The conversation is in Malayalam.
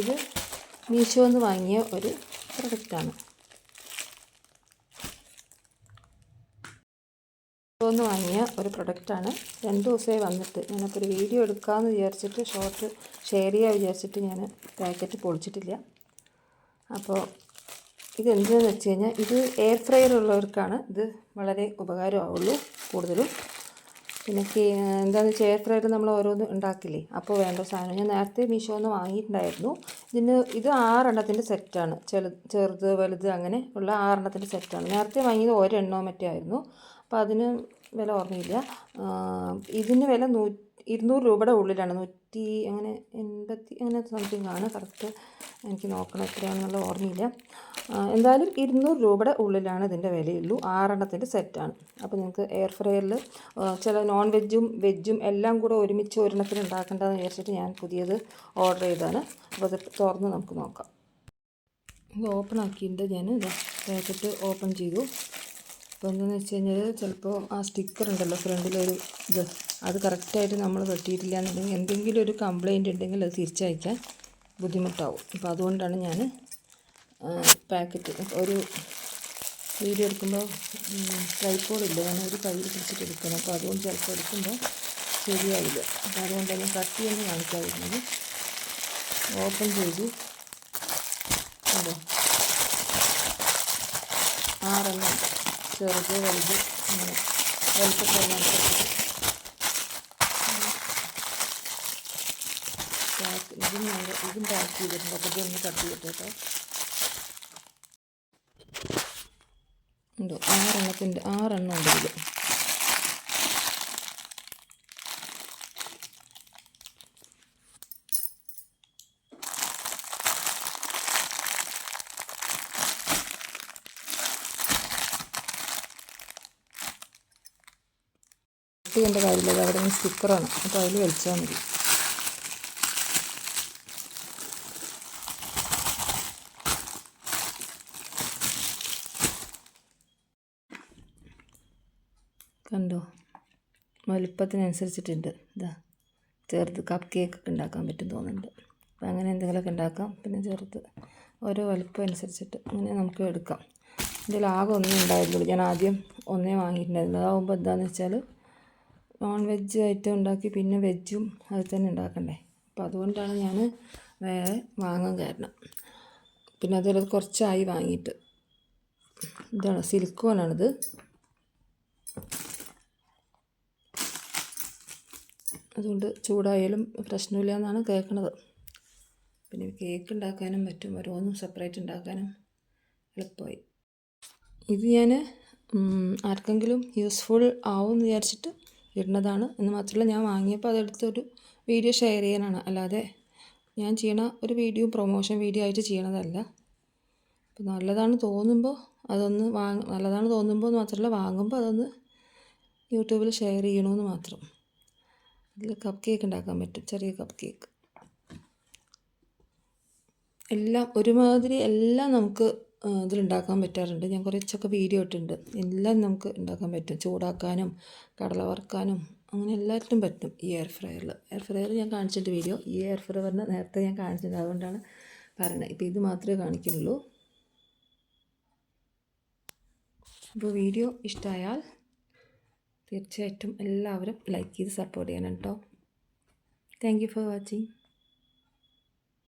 ഇത് മീഷോന്ന് വാങ്ങിയ ഒരു പ്രൊഡക്റ്റാണ് മീഷോന്ന് വാങ്ങിയ ഒരു പ്രൊഡക്റ്റാണ് രണ്ട് ദിവസമായി വന്നിട്ട് ഞാനപ്പോൾ ഒരു വീഡിയോ എടുക്കാമെന്ന് വിചാരിച്ചിട്ട് ഷോർട്ട് ഷെയർ ചെയ്യാൻ വിചാരിച്ചിട്ട് ഞാൻ പാക്കറ്റ് പൊളിച്ചിട്ടില്ല. അപ്പോൾ ഇത് വെച്ച് കഴിഞ്ഞാൽ ഇത് എയർ ഫ്രയർ ഉള്ളവർക്കാണ് ഇത് വളരെ ഉപകാരമാവുള്ളൂ കൂടുതലും. പിന്നെ എന്താണെന്ന് ചെയർ ഫ്രയർ നമ്മൾ ഓരോന്ന് ഉണ്ടാക്കില്ലേ? അപ്പോൾ വേണ്ട സാധനം. ഞാൻ നേരത്തെ മീഷോന്ന് വാങ്ങിയിട്ടുണ്ടായിരുന്നു. ഇതിന് ഇത് ആറെണ്ണത്തിന്റെ സെറ്റാണ് ചെറു ചെറുത് വലുത് അങ്ങനെ ഉള്ള ആറെണ്ണത്തിന്റെ സെറ്റാണ് നേരത്തെ വാങ്ങിയത് ഒരെണ്ണോ മറ്റേ ആയിരുന്നു. അപ്പോൾ അതിന് വില ഓർമ്മയില്ല. ഇതിന് വില നൂ ഇരുന്നൂറ് രൂപയുടെ ഉള്ളിലാണ്. നൂറ്റി അങ്ങനെ എൺപത്തി അങ്ങനെ സംതിങ് ആണ്. കറക്റ്റ് എനിക്ക് നോക്കണം എത്രയാണെന്നുള്ള ഓർമ്മയില്ല. എന്തായാലും ഇരുന്നൂറ് രൂപയുടെ ഉള്ളിലാണ് ഇതിന്റെ വിലയുള്ളൂ. ആറെണ്ണത്തിന്റെ സെറ്റാണ് അപ്പോൾ നിങ്ങൾക്ക് എയർ ഫ്രയറിൽ ചില നോൺ വെജും വെജും എല്ലാം കൂടെ ഒരുമിച്ച് ഒരെണ്ണത്തിന് ഉണ്ടാക്കേണ്ടതെന്ന് വിചാരിച്ചിട്ട് ഞാൻ പുതിയത് ഓർഡർ ചെയ്തതാണ്. അപ്പോൾ അത് തുറന്ന് നമുക്ക് നോക്കാം. ഇത് ഓപ്പൺ ആക്കിയിട്ട് ഞാൻ പാക്കറ്റ് ഓപ്പൺ ചെയ്തു. അപ്പോൾ എന്താണെന്ന് വെച്ച് കഴിഞ്ഞാൽ ചിലപ്പോൾ ആ സ്റ്റിക്കർ ഉണ്ടല്ലോ ഫ്രണ്ടിലൊരു ഇത്. അത് കറക്റ്റായിട്ട് നമ്മൾ വെട്ടിയിട്ടില്ല എന്നുണ്ടെങ്കിൽ എന്തെങ്കിലും ഒരു കംപ്ലൈന്റ് ഉണ്ടെങ്കിൽ അത് തിരിച്ചയക്കാൻ ബുദ്ധിമുട്ടാവും. അപ്പോൾ അതുകൊണ്ടാണ് ഞാൻ പാക്കറ്റ് ഒരു വീഡിയോ എടുക്കുമ്പോൾ ട്രൈപ്പോഡില്ല ഞാൻ ഒരു കയ്യിൽ പിടിച്ചിട്ട് എടുക്കണം. അപ്പോൾ അതുകൊണ്ട് ചിലപ്പോൾ എടുക്കുമ്പോൾ ശരിയാവില്ല. അപ്പോൾ അതുകൊണ്ടാണ് ഞാൻ കട്ട് ചെയ്ത് കാണിക്കാതിരുന്നത്. ഓപ്പൺ ചെയ്തു അതെ ആറെണ്ണം ചെറുത് വലുത് വലുപ്പത്തിനനുസരിച്ച് പാക്ക് ഇതും ഞങ്ങൾ ഇതും പാക്ക് ചെയ്തിട്ടുണ്ട്. അപ്പോൾ ഇതൊന്ന് കട്ട് ചെയ്തിട്ട് ഉണ്ടോ? ആറെണ്ണത്തിന്റെ ആറെണ്ണം ഉണ്ട് ഇതിൽ കട്ട് ചെയ്യേണ്ട കാര്യമില്ല. അത് അവിടെ നിന്ന് സ്റ്റിക്കറാണ്. അപ്പോൾ അതിൽ വലിച്ചാൽ മതി. കണ്ടോ? വലുപ്പത്തിനനുസരിച്ചിട്ടുണ്ട്. ഇതാ ചെറുത് കപ്പ് കേക്ക് ഒക്കെ ഉണ്ടാക്കാൻ പറ്റും തോന്നുന്നുണ്ട്. അപ്പോൾ അങ്ങനെ എന്തെങ്കിലുമൊക്കെ ഉണ്ടാക്കാം. പിന്നെ ചെറുത് ഓരോ വലുപ്പം അനുസരിച്ചിട്ട് അങ്ങനെ നമുക്ക് എടുക്കാം. ഇതിൽ ആകെ ഒന്നും ഉണ്ടായിരുന്നുള്ളൂ. ഞാൻ ആദ്യം ഒന്നേ വാങ്ങിയിട്ടുണ്ടായിരുന്നു. അതാവുമ്പോൾ എന്താണെന്ന് വെച്ചാൽ നോൺ വെജ് ഐറ്റം ഉണ്ടാക്കി പിന്നെ വെജും അത് തന്നെ ഉണ്ടാക്കണ്ടേ? അപ്പോൾ അതുകൊണ്ടാണ് ഞാൻ വേറെ വാങ്ങാൻ കാരണം. പിന്നെ അതുപോലെ കുറച്ചായി വാങ്ങിയിട്ട്. ഇതാണ് സിലിക്കോണാണിത് അതുകൊണ്ട് ചൂടായാലും പ്രശ്നമില്ല എന്നാണ് കേൾക്കണത്. പിന്നെ കേക്ക് ഉണ്ടാക്കാനും പറ്റും ഓരോന്നും സെപ്പറേറ്റ് ഉണ്ടാക്കാനും എളുപ്പമായി. ഇത് ഞാൻ ആർക്കെങ്കിലും യൂസ്ഫുൾ ആവും എന്ന് വിചാരിച്ചിട്ട് ഇടുന്നതാണ്. എന്ന് മാത്രമല്ല ഞാൻ വാങ്ങിയപ്പോൾ അതെടുത്തൊരു വീഡിയോ ഷെയർ ചെയ്യാനാണ്. അല്ലാതെ ഞാൻ ചെയ്യണ ഒരു വീഡിയോ പ്രൊമോഷൻ വീഡിയോ ആയിട്ട് ചെയ്യണതല്ല. അപ്പോൾ നല്ലതാണ് തോന്നുമ്പോൾ അതൊന്ന് വാങ്ങ നല്ലതാണ് തോന്നുമ്പോൾ മാത്രമല്ല വാങ്ങുമ്പോൾ അതൊന്ന് യൂട്യൂബിൽ ഷെയർ ചെയ്യണമെന്ന് മാത്രം. ഇതിൽ കപ്പ് കേക്ക് ഉണ്ടാക്കാൻ പറ്റും ചെറിയ കപ്പ് കേക്ക് എല്ലാം ഒരുമാതിരി എല്ലാം നമുക്ക് ഇതിലുണ്ടാക്കാൻ പറ്റാറുണ്ട്. ഞാൻ കുറച്ചൊക്കെ വീഡിയോ ഇട്ടിട്ടുണ്ട്. എല്ലാം നമുക്ക് ഉണ്ടാക്കാൻ പറ്റും. ചൂടാക്കാനും കടല വറുക്കാനും അങ്ങനെ എല്ലാറ്റിനും പറ്റും ഈ എയർ ഫ്രയറിൽ എയർ ഫ്രയർ ഞാൻ കാണിച്ചിട്ട് വീഡിയോ ഈ എയർ ഫ്രയർ ഫ്രയറിന് നേരത്തെ ഞാൻ കാണിച്ചിട്ടുണ്ട്. അതുകൊണ്ടാണ് പറയുന്നത്. ഇപ്പോൾ ഇത് മാത്രമേ കാണിക്കുന്നുള്ളൂ. അപ്പോൾ വീഡിയോ ഇഷ്ടമായാൽ തീർച്ചയായിട്ടും എല്ലാവരും ലൈക്ക് ചെയ്ത് സപ്പോർട്ട് ചെയ്യണം കേട്ടോ താങ്ക് യു ഫോർ വാച്ചിങ്